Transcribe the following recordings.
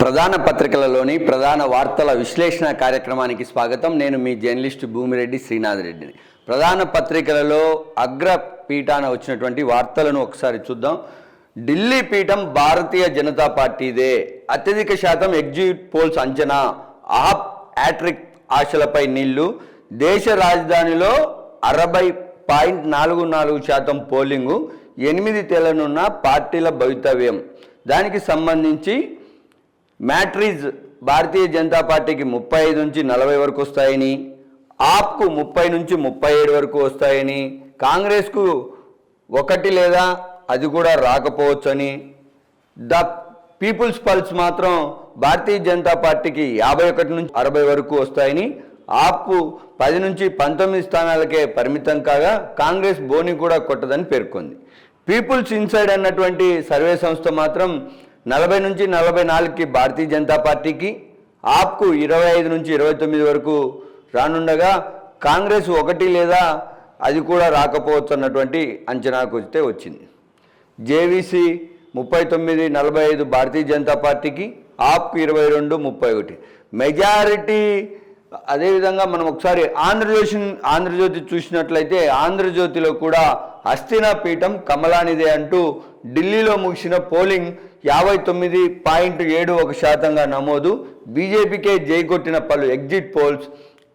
ప్రధాన పత్రికలలోని ప్రధాన వార్తల విశ్లేషణ కార్యక్రమానికి స్వాగతం. నేను మీ జర్నలిస్ట్ భూమిరెడ్డి శ్రీనాథ్ రెడ్డిని. ప్రధాన పత్రికలలో అగ్ర పీఠాన వచ్చినటువంటి వార్తలను ఒకసారి చూద్దాం. ఢిల్లీ పీఠం భారతీయ జనతా పార్టీదే. అత్యధిక శాతం ఎగ్జిట్ పోల్స్ అంచనా. ఆప్ యాట్రిక్ ఆశలపై నీళ్ళు దేశ రాజధానిలో అరవై పాయింట్ నాలుగు నాలుగు శాతం పోలింగు. ఎనిమిది తేలనున్న పార్టీల భవితవ్యం. దానికి సంబంధించి మ్యాట్రిజ్ భారతీయ జనతా పార్టీకి ముప్పై ఐదు నుంచి నలభై వరకు వస్తాయని ఆప్కు ముప్పై నుంచి ముప్పై ఏడు వరకు వస్తాయని కాంగ్రెస్కు ఒకటి లేదా అది కూడా రాకపోవచ్చని ద పీపుల్స్ పల్స్ మాత్రం భారతీయ జనతా పార్టీకి యాభై ఒకటి నుంచి అరవై వరకు వస్తాయని ఆప్కు పది నుంచి పంతొమ్మిది స్థానాలకే పరిమితం కాగా కాంగ్రెస్ బోని కూడా కొట్టదని పేర్కొంది. పీపుల్స్ ఇన్సైడ్ అన్నటువంటి సర్వే సంస్థ మాత్రం నలభై నుంచి నలభై నాలుగుకి భారతీయ జనతా పార్టీకి ఆప్కు ఇరవై ఐదు నుంచి ఇరవై తొమ్మిది వరకు రానుండగా కాంగ్రెస్ ఒకటి లేదా అది కూడా రాకపోవచ్చు అన్నటువంటి అంచనాకు వస్తే వచ్చింది. జేవీసీ ముప్పై తొమ్మిది నలభై ఐదు భారతీయ జనతా పార్టీకి ఆప్కు ఇరవై రెండు ముప్పై ఒకటి. మెజారిటీ అదేవిధంగా మనం ఒకసారి ఆంధ్రజ్యోతి ఆంధ్రజ్యోతి చూసినట్లయితే ఆంధ్రజ్యోతిలో కూడా హస్తినా పీఠం కమలానిదే అంటూ ఢిల్లీలో ముగిసిన పోలింగ్ యాభై తొమ్మిది పాయింట్ ఏడు ఒక శాతంగా నమోదు. బీజేపీకే జైగొట్టిన పలు ఎగ్జిట్ పోల్స్.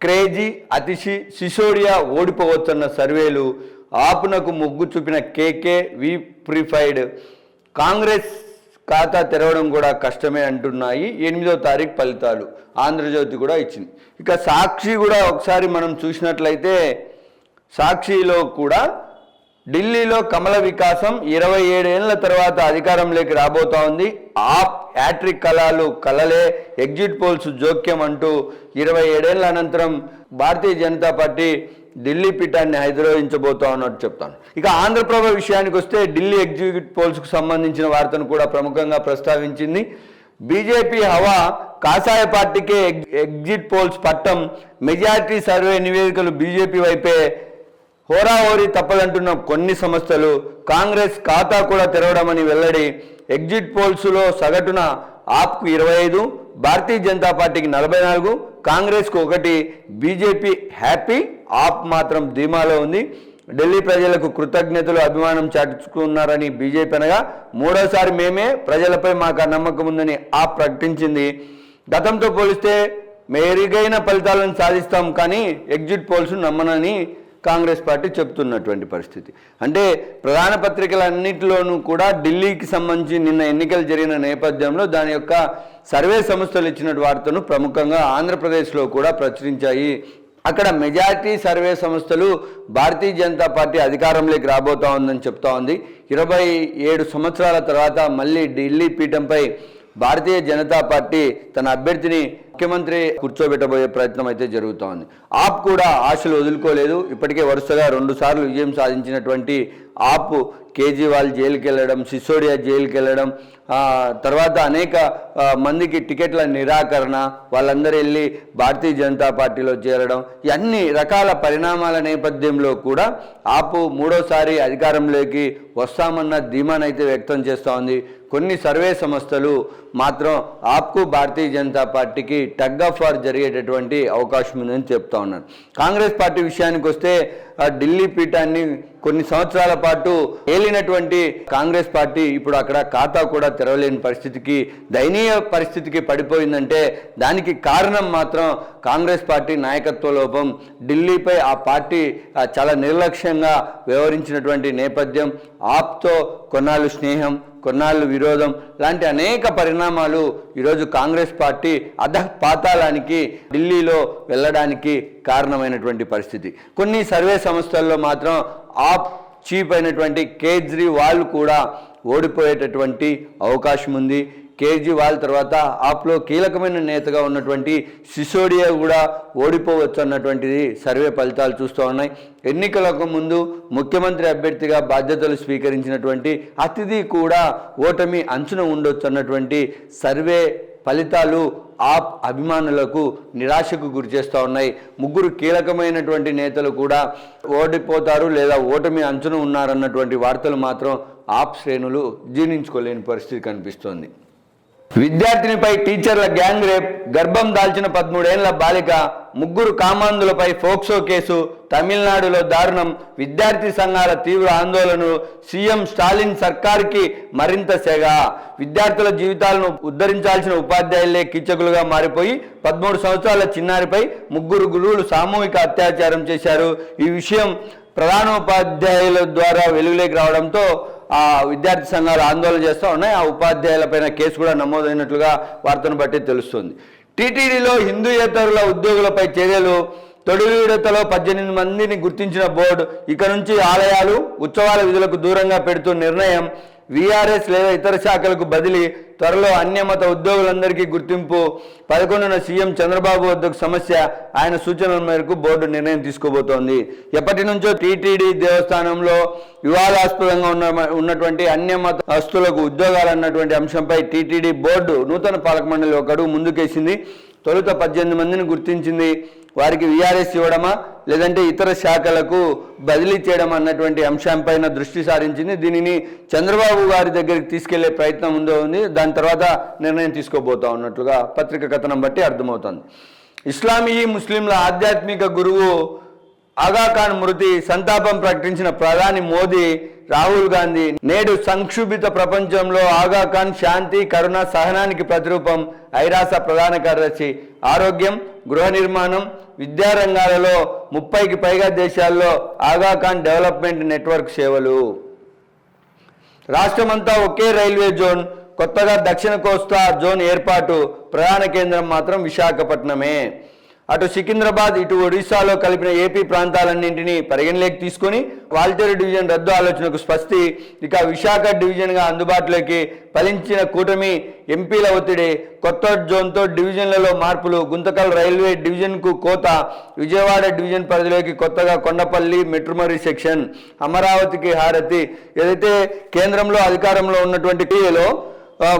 క్రేజీ అతిశి సిసోడియా ఓడిపోవచ్చన్న సర్వేలు. ఆపునకు మొగ్గు చూపిన కేకే వి ప్రిఫైడ్ కాంగ్రెస్ ఖాతా తెరవడం కూడా కష్టమే అంటున్నాయి. ఎనిమిదో తారీఖు ఫలితాలు ఆంధ్రజ్యోతి కూడా ఇచ్చింది. ఇక సాక్షి కూడా ఒకసారి మనం చూసినట్లయితే సాక్షిలో కూడా ఢిల్లీలో కమల వికాసం ఇరవై ఏడేళ్ళ తర్వాత అధికారంలోకి రాబోతా ఉంది. ఆప్ యాట్రిక్ కళాలు కలలే ఎగ్జిట్ పోల్స్ జోక్యం అంటూ ఇరవై ఏడేళ్ళ అనంతరం భారతీయ జనతా పార్టీ ఢిల్లీ పీఠాన్ని హైదరాబాదించబోతా ఉన్నట్టు చెప్తాను. ఇక ఆంధ్రప్రభ విషయానికి వస్తే ఢిల్లీ ఎగ్జిక్యూట్ పోల్స్కు సంబంధించిన వార్తను కూడా ప్రముఖంగా ప్రస్తావించింది. బీజేపీ హవా కాషాయ పార్టీకే ఎగ్- ఎగ్జిట్ పోల్స్ పట్టం. మెజారిటీ సర్వే నివేదికలు బీజేపీ వైపే హోరాహోరీ తప్పదంటున్న కొన్ని సంస్థలు కాంగ్రెస్ ఖాతా కూడా తెరవడమని వెల్లడి ఎగ్జిట్ పోల్స్లో సగటున ఆప్కు ఇరవై ఐదు భారతీయ జనతా పార్టీకి నలభై నాలుగు కాంగ్రెస్కు ఒకటి బీజేపీ హ్యాపీ ఆప్ మాత్రం ధీమాలో ఉంది. ఢిల్లీ ప్రజలకు కృతజ్ఞతలు అభిమానం చాటుకున్నారని బీజేపీ అనగా మూడోసారి మేమే ప్రజలపై మాకు నమ్మకం ఉందని ఆప్ ప్రకటించింది. గతంతో పోలిస్తే మెరుగైన ఫలితాలను సాధిస్తాం కానీ ఎగ్జిట్ పోల్స్ నమ్మనని కాంగ్రెస్ పార్టీ చెప్తున్నటువంటి పరిస్థితి. అంటే ప్రధాన పత్రికలన్నింటిలోనూ కూడా ఢిల్లీకి సంబంధించి నిన్న ఎన్నికలు జరిగిన నేపథ్యంలో దాని యొక్క సర్వే సంస్థలు ఇచ్చిన వార్తను ప్రముఖంగా ఆంధ్రప్రదేశ్లో కూడా ప్రచురించాయి. అక్కడ మెజారిటీ సర్వే సంస్థలు భారతీయ జనతా పార్టీ అధికారంలోకి రాబోతా ఉందని చెప్తా ఉంది. ఇరవై ఏడు సంవత్సరాల తర్వాత మళ్ళీ ఢిల్లీ పీఠంపై భారతీయ జనతా పార్టీ తన అభ్యర్థిని ముఖ్యమంత్రి కూర్చోబెట్టబోయే ప్రయత్నం అయితే జరుగుతోంది. ఆప్ కూడా ఆశలు వదులుకోలేదు. ఇప్పటికే వరుసగా రెండు సార్లు విజయం సాధించినటువంటి ఆప్ కేజ్రీవాల్ జైలుకి వెళ్ళడం సిసోడియా జైలుకి వెళ్ళడం తర్వాత అనేక మందికి టికెట్ల నిరాకరణ వాళ్ళందరూ వెళ్ళి భారతీయ జనతా పార్టీలో చేరడం ఇవన్నీ రకాల పరిణామాల నేపథ్యంలో కూడా ఆపు మూడోసారి అధికారంలోకి వస్తామన్న ధీమానైతే వ్యక్తం చేస్తూ ఉంది కొన్ని సర్వే సంస్థలు మాత్రం ఆప్కు భారతీయ జనతా పార్టీకి టగ్ ఆఫ్ వార్ జరిగేటటువంటి అవకాశం ఉందని చెప్తా ఉన్నారు. కాంగ్రెస్ పార్టీ విషయానికి వస్తే ఢిల్లీ పీఠాన్ని కొన్ని సంవత్సరాల పాటు ఏలినటువంటి కాంగ్రెస్ పార్టీ ఇప్పుడు అక్కడ ఖాతా కూడా తెరవలేని పరిస్థితికి దయనీయ పరిస్థితికి పడిపోయిందంటే దానికి కారణం మాత్రం కాంగ్రెస్ పార్టీ నాయకత్వ లోపం. ఢిల్లీపై ఆ పార్టీ చాలా నిర్లక్ష్యంగా వ్యవహరించినటువంటి నేపథ్యం ఆప్తో కొన్నాళ్ళు స్నేహం కొన్నాళ్ళు విరోధం లాంటి అనేక పరిణామాలు ఈరోజు కాంగ్రెస్ పార్టీ అధ పాతాళానికి ఢిల్లీలో వెళ్ళడానికి కారణమైనటువంటి పరిస్థితి. కొన్ని సర్వే సంస్థల్లో మాత్రం ఆప్ చీఫ్ అయినటువంటి కేజ్రీవాల్ కూడా ఓడిపోయేటటువంటి అవకాశం ఉంది కేజ్రీవాల్ తర్వాత ఆప్లో కీలకమైన నేతగా ఉన్నటువంటి సిసోడియా కూడా ఓడిపోవచ్చు అన్నటువంటిది సర్వే ఫలితాలు చూస్తూ ఉన్నాయి. ఎన్నికలకు ముందు ముఖ్యమంత్రి అభ్యర్థిగా బాధ్యతలు స్వీకరించినటువంటి అతిథి కూడా ఓటమి అంచున ఉండొచ్చు అన్నటువంటి సర్వే ఫలితాలు ఆప్ అభిమానులకు నిరాశకు గురి చేస్తూ ఉన్నాయి. ముగ్గురు కీలకమైనటువంటి నేతలు కూడా ఓడిపోతారు లేదా ఓటమి అంచున ఉన్నారన్నటువంటి వార్తలు మాత్రం ఆప్ శ్రేణులు జీర్ణించుకోలేని పరిస్థితి కనిపిస్తోంది. విద్యార్థినిపై టీచర్ల గ్యాంగ్ రేప్ గర్భం దాల్చిన పదమూడేళ్ళ బాలిక ముగ్గురు కామాంధులపై ఫోక్సో కేసు తమిళనాడులో దారుణం విద్యార్థి సంఘాల తీవ్ర ఆందోళనలు సీఎం స్టాలిన్ సర్కార్కి మరింత సెగ. విద్యార్థుల జీవితాలను ఉద్ధరించాల్సిన ఉపాధ్యాయులే కీచకులుగా మారిపోయి పదమూడు సంవత్సరాల చిన్నారిపై ముగ్గురు గురువులు సామూహిక అత్యాచారం చేశారు. ఈ విషయం ప్రధానోపాధ్యాయుల ద్వారా వెలుగులోకి రావడంతో ఆ విద్యార్థి సంఘాలు ఆందోళన చేస్తూ ఉన్నాయి. ఆ ఉపాధ్యాయులపైన కేసు కూడా నమోదైనట్లుగా వార్తను బట్టి తెలుస్తుంది. టీటీడీలో హిందూయేతరుల ఉద్యోగులపై చర్యలు తొడివిడతలో పద్దెనిమిది మందిని గుర్తించిన బోర్డు ఇక నుంచి ఆలయాలు ఉత్సవాల విధులకు దూరంగా పెడుతూ నిర్ణయం వీఆర్ఎస్ లేదా ఇతర శాఖలకు బదిలీ త్వరలో అన్యమత ఉద్యోగులందరికీ గుర్తింపు. పదకొండున సీఎం చంద్రబాబు వద్దకు సమస్య ఆయన సూచనల మేరకు బోర్డు నిర్ణయం తీసుకోబోతోంది. ఎప్పటి నుంచో టీటీడీ దేవస్థానంలో వివాదాస్పదంగా ఉన్న ఉన్నటువంటి అన్యమత అస్తులకు ఉద్యోగాలు అన్నటువంటి అంశంపై టీటీడీ బోర్డు నూతన పాలక మండలి ఒక అడుగు ముందుకేసింది. తొలుత పద్దెనిమిది మందిని గుర్తించింది. వారికి వీఆర్ఎస్ ఇవ్వడమా? లేదంటే ఇతర శాఖలకు బదిలీ చేయడం అన్నటువంటి అంశంపైన దృష్టి సారించింది. దీనిని చంద్రబాబు గారి దగ్గరికి తీసుకెళ్ళే ప్రయత్నం ఉందో ఉంది. దాని తర్వాత నిర్ణయం తీసుకోబోతా ఉన్నట్లుగా పత్రిక కథనం బట్టి అర్థమవుతోంది. ఇస్లామీ ముస్లింల ఆధ్యాత్మిక గురువు ఆగాఖాన్ మృతి సంతాపం ప్రకటించిన ప్రధాని మోదీ రాహుల్ గాంధీ నేడు సంక్షుభిత ప్రపంచంలో ఆగాఖాన్ శాంతి కరుణ సహనానికి ప్రతిరూపం ఐరాస ప్రధాన కార్యదర్శి ఆరోగ్యం గృహ నిర్మాణం విద్యారంగాలలో ముప్పైకి పైగా దేశాల్లో ఆగాఖాన్ డెవలప్మెంట్ నెట్వర్క్ సేవలు. రాష్ట్రమంతా ఒకే రైల్వే జోన్ కొత్తగా దక్షిణ కోస్తా జోన్ ఏర్పాటు ప్రధాన కేంద్రం మాత్రం విశాఖపట్నమే. అటు సికింద్రాబాద్ ఇటు ఒడిశాలో కలిపిన ఏపీ ప్రాంతాలన్నింటినీ పరిగణలోకి తీసుకొని వాల్తేరు డివిజన్ రద్దు ఆలోచనకు స్పష్టి ఇక విశాఖ డివిజన్గా అందుబాటులోకి ఫలించిన కూటమి ఎంపీల ఒత్తిడి కొత్త జోన్తో డివిజన్లలో మార్పులు గుంతకల్ రైల్వే డివిజన్కు కోత విజయవాడ డివిజన్ పరిధిలోకి కొత్తగా కొండపల్లి మెట్రుమరి సెక్షన్ అమరావతికి హారతి. ఏదైతే కేంద్రంలో అధికారంలో ఉన్నటువంటి టీఏలో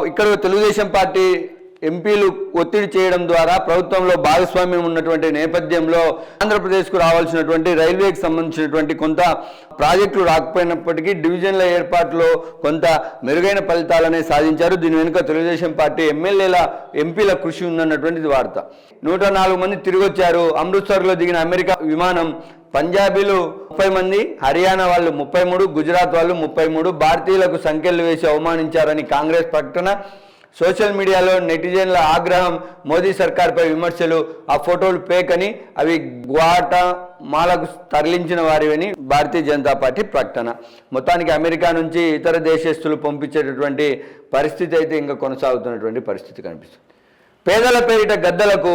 ఇక్కడ తెలుగుదేశం పార్టీ ఎంపీలు ఒత్తిడి చేయడం ద్వారా ప్రభుత్వంలో భాగస్వామ్యం ఉన్నటువంటి నేపథ్యంలో ఆంధ్రప్రదేశ్కు రావాల్సినటువంటి రైల్వేకి సంబంధించినటువంటి కొంత ప్రాజెక్టులు రాకపోయినప్పటికీ డివిజన్ల ఏర్పాటులో కొంత మెరుగైన ఫలితాలనే సాధించారు. దీని వెనుక తెలుగుదేశం పార్టీ ఎమ్మెల్యేల ఎంపీల కృషి ఉందన్నటువంటిది వార్త. నూట నాలుగు మంది తిరిగొచ్చారు. అమృత్సర్లో దిగిన అమెరికా విమానం పంజాబీలు ముప్పై మంది హర్యానా వాళ్ళు ముప్పై మూడు గుజరాత్ వాళ్ళు ముప్పై మూడు భారతీయులకు సంఖ్యలు వేసి అవమానించారని కాంగ్రెస్ ప్రకటన సోషల్ మీడియాలో నెటిజన్ల ఆగ్రహం మోదీ సర్కార్పై విమర్శలు ఆ ఫోటోలు ఫేక్ అని అవి గ్వాట మాలకు తరలించిన వారివని భారతీయ జనతా పార్టీ ప్రకటన. మొత్తానికి అమెరికా నుంచి ఇతర దేశస్తులు పంపించేటటువంటి పరిస్థితి అయితే ఇంకా కొనసాగుతున్నటువంటి పరిస్థితి కనిపిస్తుంది. పేదల పేరిట గద్దలకు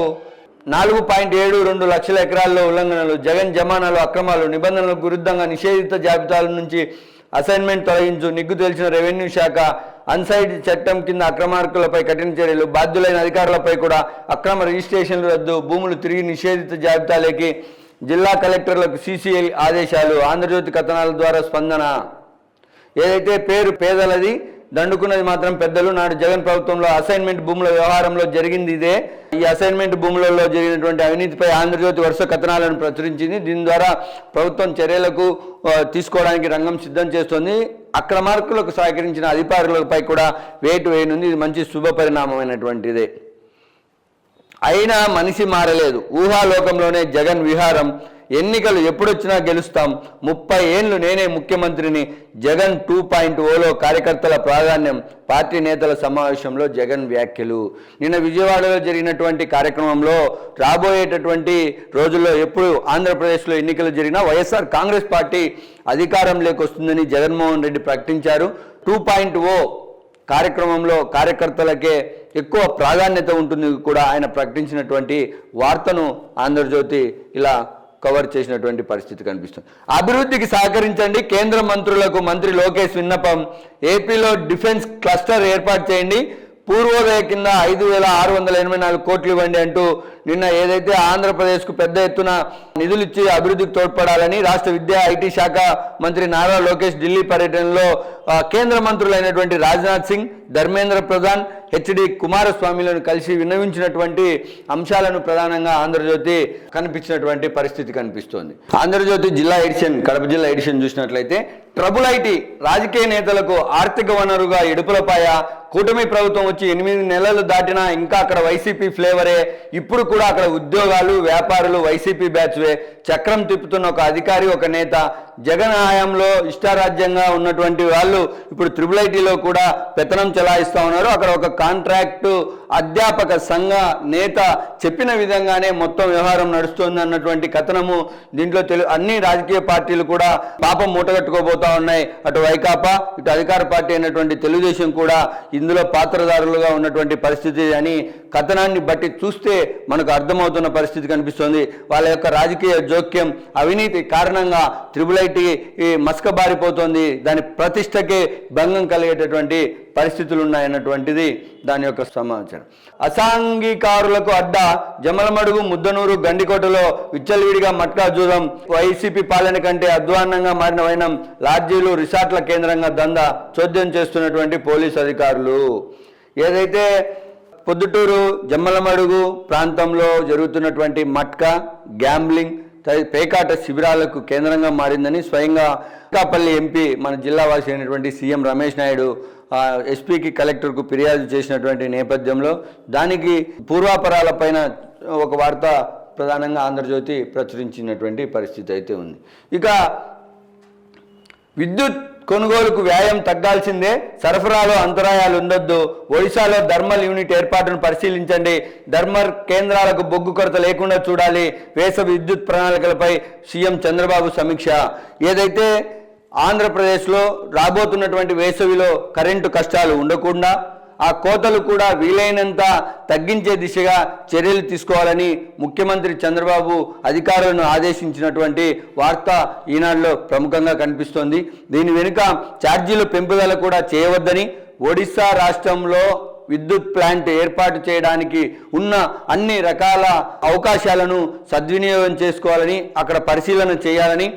నాలుగు పాయింట్ ఏడు రెండు లక్షల ఎకరాల్లో ఉల్లంఘనలు జగన్ జమానాలు అక్రమాలు నిబంధనలకు విరుద్ధంగా నిషేధిత జాబితాల నుంచి అసైన్మెంట్ తొలగించు నిగ్గు తెలిసిన రెవెన్యూ శాఖ అన్సైడ్ చట్టం కింద అక్రమార్కులపై కఠిన చర్యలు బాధ్యులైన అధికారులపై కూడా అక్రమ రిజిస్ట్రేషన్లు రద్దు భూములు తిరిగి నిషేధిత జాబితాలోకి జిల్లా కలెక్టర్లకు సీసీఎల్ ఆదేశాలు ఆంధ్రజ్యోతి కథనాల ద్వారా స్పందన. ఏదైతే పేరు పేదలది దండుకున్నది మాత్రం పెద్దలు. నాడు జగన్ ప్రభుత్వంలో అసైన్మెంట్ భూముల వ్యవహారంలో జరిగింది ఇదే. ఈ అసైన్మెంట్ భూములలో జరిగినటువంటి అవినీతిపై ఆంధ్రజ్యోతి వరుస కథనాలను ప్రచురించింది. దీని ద్వారా ప్రభుత్వం చర్యలకు తీసుకోవడానికి రంగం సిద్ధం చేస్తోంది. అక్రమార్కులకు సహకరించిన అధికారులపై కూడా వేటు వేయనుంది. ఇది మంచి శుభ పరిణామమైనటువంటిదే. అయినా మనిషి మారలేదు. ఊహాలోకంలోనే జగన్ విహారం. ఎన్నికలు ఎప్పుడొచ్చినా గెలుస్తాం. ముప్పై ఏండ్లు నేనే ముఖ్యమంత్రిని. జగన్ టూ పాయింట్ ఓలో కార్యకర్తల ప్రాధాన్యం పార్టీ నేతల సమావేశంలో జగన్ వ్యాఖ్యలు. నిన్న విజయవాడలో జరిగినటువంటి కార్యక్రమంలో రాబోయేటటువంటి రోజుల్లో ఎప్పుడు ఆంధ్రప్రదేశ్లో ఎన్నికలు జరిగినా వైఎస్ఆర్ కాంగ్రెస్ పార్టీ అధికారంలోకి వస్తుందని జగన్మోహన్ రెడ్డి ప్రకటించారు. టూ పాయింట్ ఓ కార్యక్రమంలో కార్యకర్తలకే ఎక్కువ ప్రాధాన్యత ఉంటుంది కూడా ఆయన ప్రకటించినటువంటి వార్తను ఆంధ్రజ్యోతి ఇలా కవర్ చేసినటువంటి పరిస్థితి కనిపిస్తుంది. అభివృద్ధికి సహకరించండి. కేంద్ర మంత్రులకు మంత్రి లోకేష్ విన్నపం. ఏపీలో డిఫెన్స్ క్లస్టర్ ఏర్పాటు చేయండి. పూర్వోదయ కింద ఐదు వేల ఆరు వందల ఎనభై నాలుగు కోట్లు ఇవ్వండి అంటూ నిన్న ఏదైతే ఆంధ్రప్రదేశ్కు పెద్ద ఎత్తున నిధులు ఇచ్చి అభివృద్ధికి తోడ్పడాలని రాష్ట్ర విద్యా ఐటీ శాఖ మంత్రి నారా లోకేష్ ఢిల్లీ పర్యటనలో కేంద్ర మంత్రులైనటువంటి రాజ్నాథ్ సింగ్ ధర్మేంద్ర ప్రధాన్ హెచ్డి కుమారస్వామిలను కలిసి విన్నవించినటువంటి అంశాలను ప్రధానంగా ఆంధ్రజ్యోతి కనిపించినటువంటి పరిస్థితి కనిపిస్తోంది. ఆంధ్రజ్యోతి జిల్లా ఎడిషన్ కడప జిల్లా ఎడిషన్ చూసినట్లయితే ట్రబుల్ ఐటీ రాజకీయ నేతలకు ఆర్థిక వనరుగా ఎడుపులపాయ కూటమి ప్రభుత్వం వచ్చి ఎనిమిది నెలలు దాటినా ఇంకా అక్కడ వైసీపీ ఫ్లేవరే ఇప్పుడు కూడా అక్కడ ఉద్యోగాలు వ్యాపారులు వైసీపీ బ్యాచ్వే చక్రం తిప్పుతున్న ఒక అధికారి ఒక నేత జగన్ హయాంలో ఇష్టారాజ్యంగా ఉన్నటువంటి వాళ్ళు ఇప్పుడు త్రిబుల్ ఐటీలో కూడా పెత్తనం చెలాయిస్తూ ఉన్నారు. అక్కడ ఒక కాంట్రాక్టు అధ్యాపక సంఘ నేత చెప్పిన విధంగానే మొత్తం వ్యవహారం నడుస్తుంది అన్నటువంటి కథనము దీంట్లో తెలు అన్ని రాజకీయ పార్టీలు కూడా పాపం మూటగట్టుకోబోతా ఉన్నాయి. అటు వైకాపా ఇటు అధికార పార్టీ అయినటువంటి తెలుగుదేశం కూడా ఇందులో పాత్రదారులుగా ఉన్నటువంటి పరిస్థితి అని కథనాన్ని బట్టి చూస్తే మనకు అర్థమవుతున్న పరిస్థితి కనిపిస్తుంది. వాళ్ళ యొక్క రాజకీయ జోక్యం అవినీతి కారణంగా త్రిబుల్ ఐటీ మస్కబారిపోతుంది దాని ప్రతిష్టకి భంగం కలిగేటటువంటి పరిస్థితులు ఉన్నాయన్నటువంటిది దాని యొక్క సమాచారం. అసాంఘికారులకు అడ్డ జమలమడుగు ముద్దనూరు గండికోటలో విచ్చలవిడిగా మట్కా జూదం వైసీపీ పాలన కంటే అధ్వాన్నంగా మారిన వైనం లాడ్జీలు రిసార్ట్ల కేంద్రంగా దందా చోద్యం చేస్తున్నటువంటి పోలీస్ అధికారులు. ఏదైతే పొద్దుటూరు జమ్మలమడుగు ప్రాంతంలో జరుగుతున్నటువంటి మట్కా గ్యాంబ్లింగ్ పేకాట శిబిరాలకు కేంద్రంగా మారిందని స్వయంగా అనకాపల్లి ఎంపీ మన జిల్లా వాసి అయినటువంటి సీఎం రమేష్ నాయుడు ఎస్పీకి కలెక్టర్కు ఫిర్యాదు చేసినటువంటి నేపథ్యంలో దానికి పూర్వాపరాల పైన ఒక వార్త ప్రధానంగా ఆంధ్రజ్యోతి ప్రచురించినటువంటి పరిస్థితి అయితే ఉంది. ఇక విద్యుత్ కొనుగోలుకు వ్యాయం తగ్గాల్సిందే. సరఫరాలో అంతరాయాలు ఉండొద్దు. ఒడిశాలో థర్మల్ యూనిట్ ఏర్పాటును పరిశీలించండి. థర్మల్ కేంద్రాలకు బొగ్గు కొరత లేకుండా చూడాలి. వేసవి విద్యుత్ ప్రణాళికలపై సీఎం చంద్రబాబు సమీక్ష. ఏదైతే ఆంధ్రప్రదేశ్లో రాబోతున్నటువంటి వేసవిలో కరెంటు కష్టాలు ఉండకుండా ఆ కోతలు కూడా వీలైనంత తగ్గించే దిశగా చర్యలు తీసుకోవాలని ముఖ్యమంత్రి చంద్రబాబు అధికారులను ఆదేశించినటువంటి వార్త ఈనాడులో ప్రముఖంగా కనిపిస్తోంది. దీని వెనుక ఛార్జీలు పెంపుదల కూడా చేయవద్దని ఒడిశా రాష్ట్రంలో విద్యుత్ ప్లాంట్ ఏర్పాటు చేయడానికి ఉన్న అన్ని రకాల అవకాశాలను సద్వినియోగం చేసుకోవాలని అక్కడ పరిశీలన చేయాలని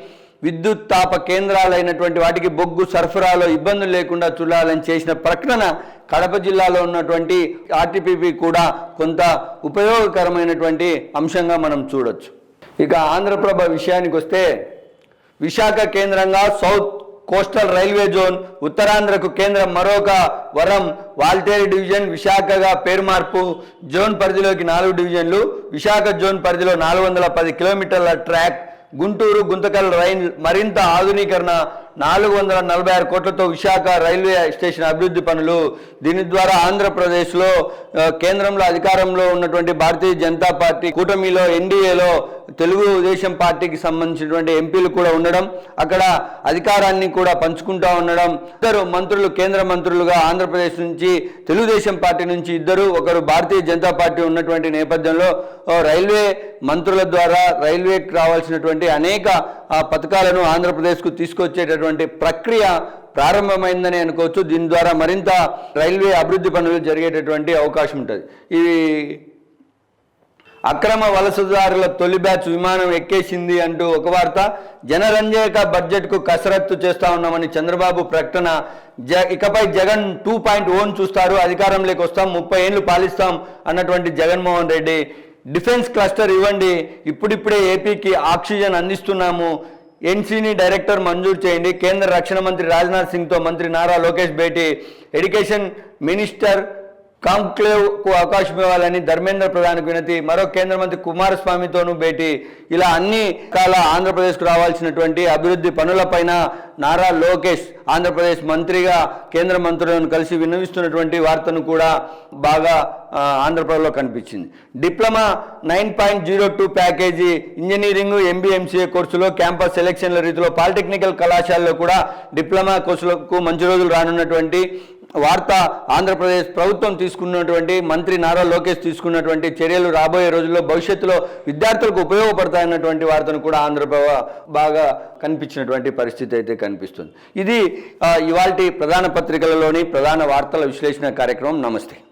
విద్యుత్ తాప కేంద్రాలైనటువంటి వాటికి బొగ్గు సరఫరాలో ఇబ్బందులు లేకుండా చూడాలని చేసిన ప్రకటన కడప జిల్లాలో ఉన్నటువంటి ఆర్టీపీపీ కూడా కొంత ఉపయోగకరమైనటువంటి అంశంగా మనం చూడొచ్చు. ఇక ఆంధ్రప్రభ విషయానికి వస్తే విశాఖ కేంద్రంగా సౌత్ కోస్టల్ రైల్వే జోన్ ఉత్తరాంధ్రకు కేంద్రం మరొక వరం వాల్టేరి డివిజన్ విశాఖగా పేరు మార్పు జోన్ పరిధిలోకి నాలుగు డివిజన్లు విశాఖ జోన్ పరిధిలో నాలుగు వందల పది కిలోమీటర్ల ట్రాక్ గుంటూరు గుంతకల్ రైల్ మరింత ఆధునీకరణ నాలుగు వందల నలభై ఆరు కోట్లతో విశాఖ రైల్వే స్టేషన్ అభివృద్ధి పనులు. దీని ద్వారా ఆంధ్రప్రదేశ్లో కేంద్రంలో అధికారంలో ఉన్నటువంటి భారతీయ జనతా పార్టీ కూటమిలో ఎన్డీఏలో తెలుగుదేశం పార్టీకి సంబంధించినటువంటి ఎంపీలు కూడా ఉండడం అక్కడ అధికారాన్ని కూడా పంచుకుంటా ఉండడం. ఇద్దరు మంత్రులు కేంద్ర మంత్రులుగా ఆంధ్రప్రదేశ్ నుంచి తెలుగుదేశం పార్టీ నుంచి ఇద్దరు ఒకరు భారతీయ జనతా పార్టీ ఉన్నటువంటి నేపథ్యంలో రైల్వే మంత్రుల ద్వారా రైల్వేకి రావాల్సినటువంటి అనేక పథకాలను ఆంధ్రప్రదేశ్కు తీసుకొచ్చేటటువంటి ప్రక్రియ ప్రారంభమైందని అనుకోవచ్చు. దీని ద్వారా మరింత రైల్వే అభివృద్ధి పనులు జరిగేటటువంటి అవకాశం ఉంటుంది. ఇది అక్రమ వలసదారుల తొలి బ్యాచ్ విమానం ఎక్కేసింది అంటూ ఒక వార్త. జనరంజక బడ్జెట్కు కసరత్తు చేస్తా ఉన్నామని చంద్రబాబు ప్రకటన. జ ఇకపై జగన్ టూ పాయింట్ ఓన్ చూస్తారు. అధికారంలోకి వస్తాం. ముప్పై ఏళ్ళు పాలిస్తాం అన్నటువంటి జగన్మోహన్ రెడ్డి. డిఫెన్స్ క్లస్టర్ ఇవ్వండి. ఇప్పుడిప్పుడే ఏపీకి ఆక్సిజన్ అందిస్తున్నాము. ఎన్సీని డైరెక్టర్ మంజూరు చేయండి. కేంద్ర రక్షణ మంత్రి రాజ్నాథ్ సింగ్తో మంత్రి నారా లోకేష్ భేటీ. ఎడ్యుకేషన్ మినిస్టర్ కాంక్లేవ్కు అవకాశం ఇవ్వాలని ధర్మేంద్ర ప్రధానికి వినతి. మరో కేంద్ర మంత్రి కుమారస్వామితోనూ భేటీ. ఇలా అన్ని కాల ఆంధ్రప్రదేశ్కు రావాల్సినటువంటి అభివృద్ధి పనులపైన నారా లోకేష్ ఆంధ్రప్రదేశ్ మంత్రిగా కేంద్ర మంత్రులను కలిసి విన్నవిస్తున్నటువంటి వార్తను కూడా బాగా ఆంధ్రప్రదేశ్లో కనిపించింది. Diploma nine point zero two package engineering MBMCA కోర్సులో క్యాంపస్ సెలెక్షన్ల రీతిలో పాలిటెక్నికల్ కళాశాలలో కూడా డిప్లొమా కోర్సులకు మంచి రోజులు రానున్నటువంటి వార్త ఆంధ్రప్రదేశ్ ప్రభుత్వం తీసుకున్నటువంటి మంత్రి నారా లోకేష్ తీసుకున్నటువంటి చర్యలు రాబోయే రోజుల్లో భవిష్యత్తులో విద్యార్థులకు ఉపయోగపడతాయన్నటువంటి వార్తను కూడా ఆంధ్రప్రభ బాగా కనిపించినటువంటి పరిస్థితి అయితే కనిపిస్తుంది. ఇది ఇవాళ ప్రధాన పత్రికలలోని ప్రధాన వార్తల విశ్లేషణ కార్యక్రమం నమస్తే.